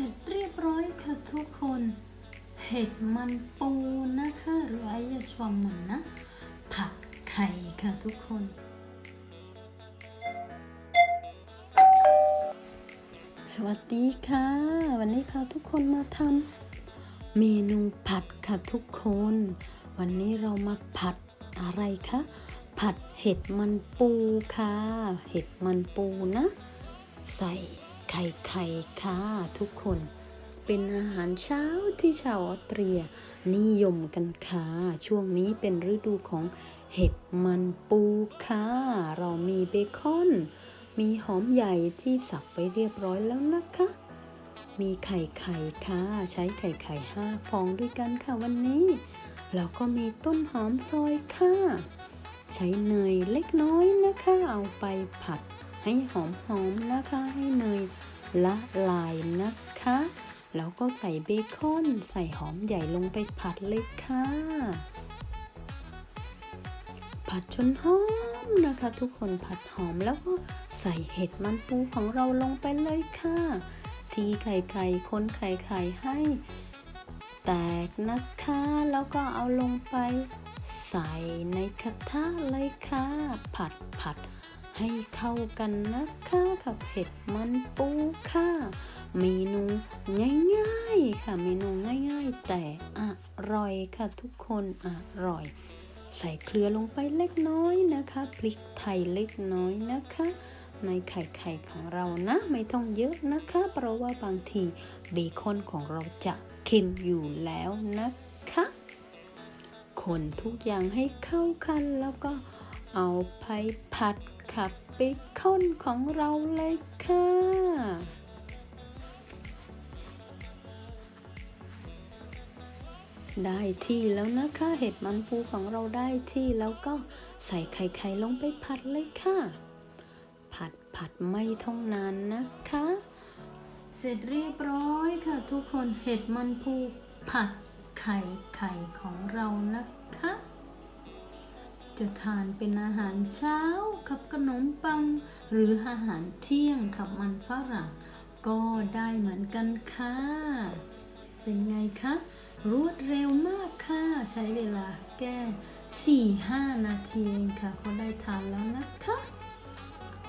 สร็จเรียบร้อยค่ะทุกคน เห็ดมันปูนะคะหรือไอยาชวมมันนะ ผัดไข่ค่ะทุกคน สวัสดีค่ะ วันนี้พาทุกคนมาทำเมนูผัดค่ะทุกคน วันนี้เรามาผัดอะไรคะผัดเห็ดมันปูค่ะ เห็ดมันปูนะ ใส่ ข่ไข่ค่ะทุกคน เป็นอาหารเช้าที่ชาวออสเตรีย นิยมกันค่ะช่วงนี้เป็นฤดูของเห็ดมันปูค่ะ เรามีเบคอน มีหอมใหญ่ที่สับไปเรียบร้อยแล้วนะคะ มีไข่ไข่ค่ะ ใช้ไข่ไข่ห้าฟองด้วยกันค่ะวันนี้ แล้วก็มีต้นหอมซอยค่ะ ใช้เนยเล็กน้อยนะคะ เอาไปผัดให้หอมๆนะคะให้เละลายนะคะ แล้วก็ใส่เบคอนใส่หอมใหญ่ลงไปผัดเลยค่ะ ผัดจนหอมนะคะ ทุกคนผัดหอมแล้วก็ใส่เห็ดมันปูของเราลงไปเลยค่ะ ทีไข่ไข่คนไข่ไข่ให้ แตกนะคะ แล้วก็เอาลงไป ใส่ในกระทะเลยค่ะ ผัดผัดให้เข้ากันนะคะ กับเห็ดมันปูค่ะ เมนูง่ายๆค่ะ เมนูง่ายๆ แต่อร่อยค่ะทุกคนอร่อย ใส่เกลือลงไปเล็กน้อยนะคะ พริกไทยเล็กน้อยนะคะในไข่ไข่ของเรานะ ไม่ต้องเยอะนะคะ เพราะว่าบางทีเบคอนของเราจะเค็มอยู่แล้วนะคะ คนทุกอย่างให้เข้ากันแล้วก็เอาไปผัด กับเบคอนของเราเลยค่ะ ได้ที่แล้วนะคะเห็ดมันปูของเราได้ที่แล้วก็ใส่ไข่ไข่ลงไปผัดเลยค่ะ ผัดผัดไม่ท่องนานนะคะ เสร็จเรียบร้อยค่ะทุกคนเห็ดมันปูผัดไข่ไข่ของเรานะคะ จะทานเป็นอาหารเช้ากับขนมปัง หรืออาหารเที่ยงกับมันฝรั่งก็ได้เหมือนกันค่ะ เป็นไงคะ รวดเร็วมากค่ะ ใช้เวลาแก้4-5 นาทีเองค่ะก็ได้ทานแล้วนะคะ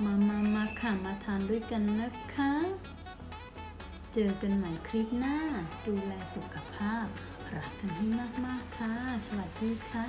มามามาค่ะ มาทานด้วยกันนะคะ เจอกันใหม่คลิปหน้า ดูแลสุขภาพ รักกันให้มาก ๆ ค่ะ สวัสดีค่ะ